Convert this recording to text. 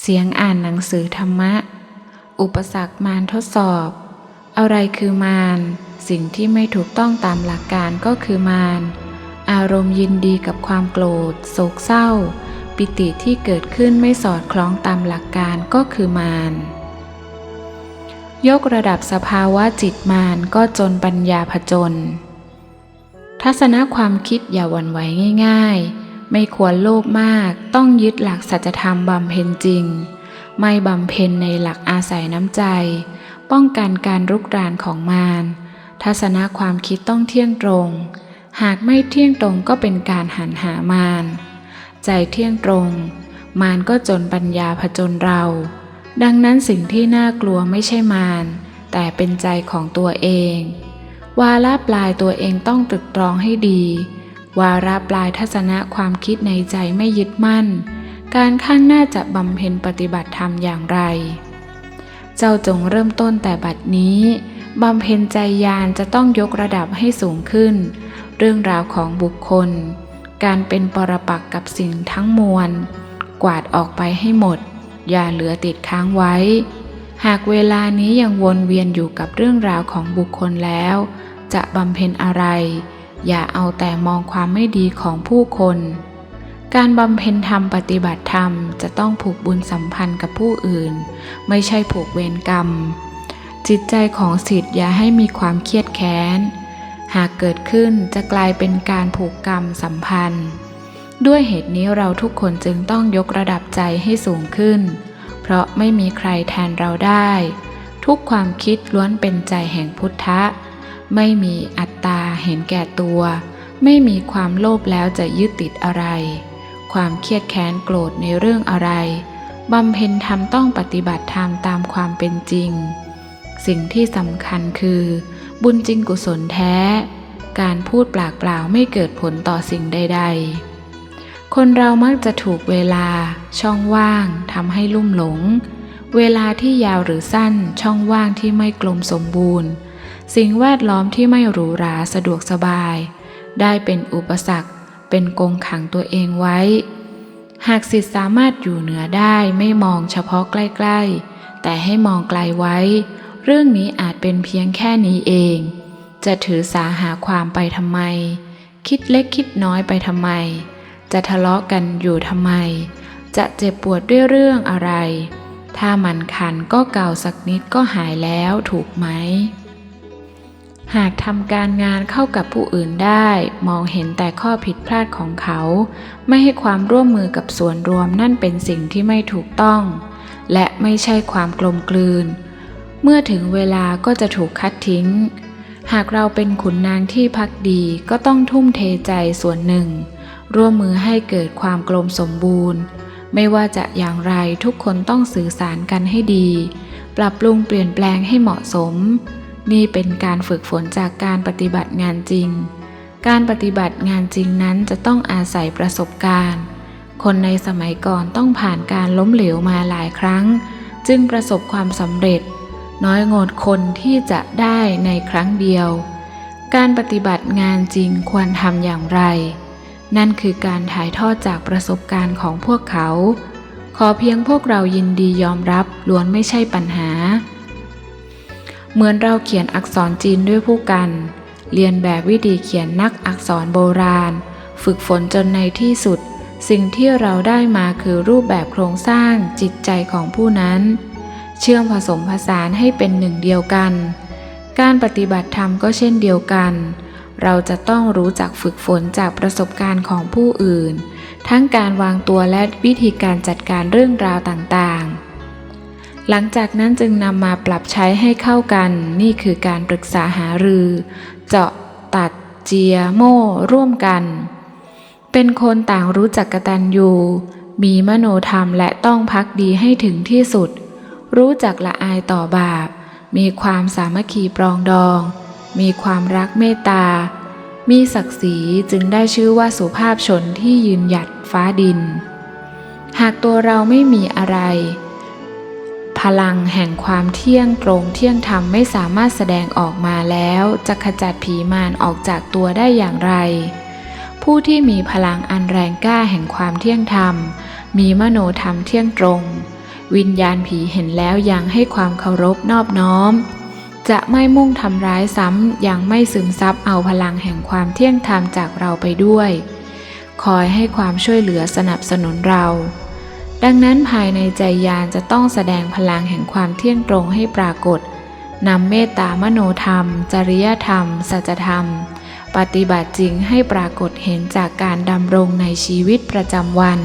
เสียงอ่านหนังสือธรรมะ อุปสรรคมารทดสอบ อะไรคือมาร สิ่งที่ไม่ถูกต้องตามหลักการก็คือมาร อารมณ์ยินดีกับความโกรธ โศกเศร้า ปิติที่เกิดขึ้นไม่สอดคล้องตามหลักการก็คือมาร ยกระดับสภาวะจิตมารก็จนปัญญาผจญทัศนะความคิดอย่าหวั่นไหวง่าย ๆ ไม่ควรโลภมาก ต้องยึดหลักสัจธรรมบำเพ็ญจริง ไม่บำเพ็ญในหลักอาศัยน้ำใจ ป้องกันการรุกรานของมาร ทัศนะความคิดต้องเที่ยงตรง หากไม่เที่ยงตรงก็เป็นการหันหามาร ใจเที่ยงตรง มารก็จนปัญญาผจญเรา ดังนั้นสิ่งที่น่ากลัวไม่ใช่มาร แต่เป็นใจของตัวเอง วาระปลายตัวเองต้องตรึกตรองให้ดี วาระปลายทัศนะความคิดในใจไม่ยึดมั่น การข้างหน้าจะบำเพ็ญปฏิบัติธรรมอย่างไร เจ้าจงเริ่มต้นแต่บัดนี้บำเพ็ญใจยานจะต้องยกระดับให้สูงขึ้น เรื่องราวของบุคคล การเป็นปรปักษ์กับสิ่งทั้งมวล กวาดออกไปให้หมด อย่าเหลือติดค้างไว้ หากเวลานี้ยังวนเวียนอยู่กับเรื่องราวของบุคคลแล้ว จะบำเพ็ญอะไร อย่าเอาแต่มองความไม่ดีของผู้คน การบำเพ็ญธรรมปฏิบัติธรรมจะต้องผูกบุญสัมพันธ์กับผู้อื่น ไม่ใช่ผูกเวรกรรม จิตใจของสิทธิ์อย่าให้มีความเครียดแค้น หากเกิดขึ้นจะกลายเป็นการผูกกรรมสัมพันธ์ ด้วยเหตุนี้เราทุกคนจึงต้องยกระดับใจให้สูงขึ้น เพราะไม่มีใครแทนเราได้ ทุกความคิดล้วนเป็นใจแห่งพุทธะ ไม่มีอัตตาเห็นแก่ตัว ไม่มีความโลภแล้วจะยึดติดอะไร ความเครียดแค้นโกรธในเรื่องอะไรบำเพ็ญธรรมต้องปฏิบัติธรรมตามความเป็นจริง สิ่งที่สำคัญคือ บุญจริงกุศลแท้ การพูดปากเปล่าไม่เกิดผลต่อสิ่งใด ๆ คนเรามักจะถูกเวลา ช่องว่างทำให้ลุ่มหลง เวลาที่ยาวหรือสั้นช่องว่างที่ไม่กลมสมบูรณ์ สิ่งแวดล้อมที่ไม่หรูหราสะดวกสบาย ได้เป็นอุปสรรค เป็นกงขังตัวเองไว้ หากสิทธิ์สามารถอยู่เหนือได้ไม่มองเฉพาะใกล้ ๆ แต่ให้มองไกลไว้ เรื่องนี้อาจเป็นเพียงแค่นี้เอง จะถือสาหาความไปทำไม คิดเล็กคิดน้อยไปทำไม จะทะเลาะกันอยู่ทำไม จะเจ็บปวดด้วยเรื่องอะไร ถ้ามันคันก็เกาสักนิดก็หายแล้วถูกไหม หากทำการงานเข้ากับผู้อื่นได้ มองเห็นแต่ข้อผิดพลาดของเขา ไม่ให้ความร่วมมือกับส่วนรวมนั่นเป็นสิ่งที่ไม่ถูกต้อง และไม่ใช่ความกลมกลืน เมื่อถึงเวลาก็จะถูกคัดทิ้ง หากเราเป็นขุนนางที่พักดีก็ต้องทุ่มเทใจส่วนหนึ่ง ร่วมมือให้เกิดความกลมสมบูรณ์ ไม่ว่าจะอย่างไรทุกคนต้องสื่อสารกันให้ดี ปรับปรุงเปลี่ยนแปลงให้เหมาะสม นี่เป็นการฝึกฝนจากการปฏิบัติงานจริง การปฏิบัติงานจริงนั้นจะต้องอาศัยประสบการณ์ คนในสมัยก่อนต้องผ่านการล้มเหลวมาหลายครั้ง จึงประสบความสำเร็จ น้อยโงดคนที่จะได้ในครั้งเดียว การปฏิบัติงานจริงควรทำอย่างไร นั่นคือการถ่ายทอดจากประสบการณ์ของพวกเขา ขอเพียงพวกเรายินดียอมรับล้วนไม่ใช่ปัญหา เหมือนเราเขียนอักษรจีนด้วยผู้กัน เรียนแบบวิธีเขียนนักอักษรโบราณ ฝึกฝนจนในที่สุด สิ่งที่เราได้มาคือรูปแบบโครงสร้างจิตใจของผู้นั้น เชื่อมผสมผสานให้เป็นหนึ่งเดียวกัน การปฏิบัติธรรมก็เช่นเดียวกัน เราจะต้องรู้จักฝึกฝนจากประสบการณ์ของผู้อื่น ทั้งการวางตัวและวิธีการจัดการเรื่องราวต่างๆ หลังจากนั้นจึงนำมาปรับใช้ให้เข้ากัน นี่คือการปรึกษาหารือ เจาะตัดเจียโม่ร่วมกัน เป็นคนต่างรู้จักกตัญญูมีมโนธรรมและต้องพักดีให้ถึงที่สุด รู้จักละอายต่อบาป มีความสามัคคีปรองดอง มีความรักเมตตา มีศักดิ์ศรีจึงได้ชื่อว่าสุภาพชนที่ยืนหยัดฟ้าดิน หากตัวเราไม่มีอะไร พลังแห่งความเที่ยงตรงเที่ยงธรรมไม่สามารถแสดงออกมาแล้ว จะขจัดผีมารออกจากตัวได้อย่างไร ผู้ที่มีพลังอันแรงกล้าแห่งความเที่ยงธรรม มีมโนธรรมเที่ยงตรง วิญญาณผีเห็นแล้วยังให้ความเคารพนอบน้อม จะไม่มุ่งทำร้ายซ้ำยังไม่ซึมซับเอาพลังแห่งความเที่ยงธรรมจากเราไปด้วย คอยให้ความช่วยเหลือสนับสนุนเรา ดังนั้นภายในใจยานจะต้องแสดงพลังแห่งความเที่ยงตรงให้ปรากฏนำเมตตามโนธรรม จริยธรรม สัจธรรม ปฏิบัติจริงให้ปรากฏเห็นจากการดำรงในชีวิตประจำวัน